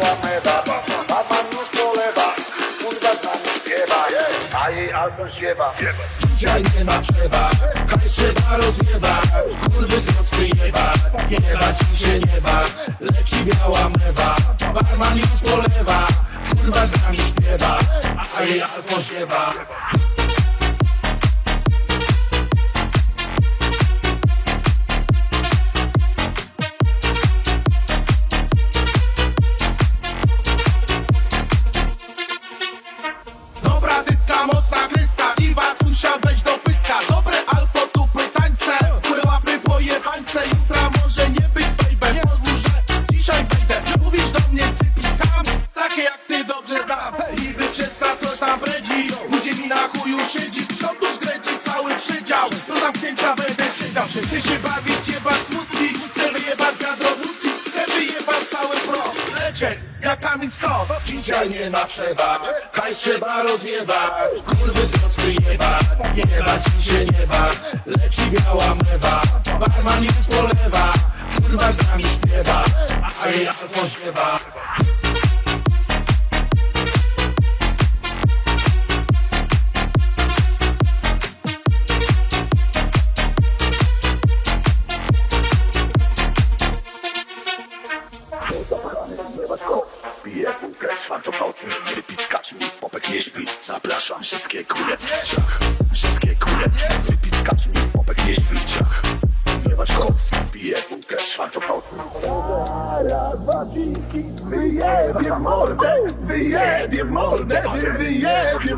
biała mewa Barman już polewa Kurwa z nami śpiewa A jej Alfon śpiewa Dzisiaj nie ma przeba, hajs trzeba rozjeba Kurwy z nocy jeba, jeba ci się nieba Leci biała mewa, barman już polewa Kurwa z nami śpiewa, a jej Alfon śpiewa Dyska, mocna krysta i wacusia weź do pyska. Dobre albo tupy tańce, które łapy pojebańce Jutra może nie być baby, pozwól, że dzisiaj wejdę. Mówisz do mnie cypi sam, takie jak ty dobrze znam I wyprzedza coś tam bredzi, ludzie mi na chuju siedzi. Są tu zgredzi cały przydział, do zamknięcia będę siedział. Chcę się bawić, jebać lecie jak Kamil Stop Dzisiaj nie ma przeba, hajs trzeba rozjeba Kurwy z nocy jeba, jeba ci się nieba Leci biała mewa, barman już polewa. Kurwa z nami śpiewa, a jej Alfon śpiewa Czwartokocny Wypić kaczmi, popek nie śpi. Zapraszam wszystkie kule kieszach Wszystkie kule. Wypić kaczmi, popek nie śpi ciach Jebać koc, piję wódkę, trzy, Wyjebie mordę, wyjebie mordę, wy, wyjebie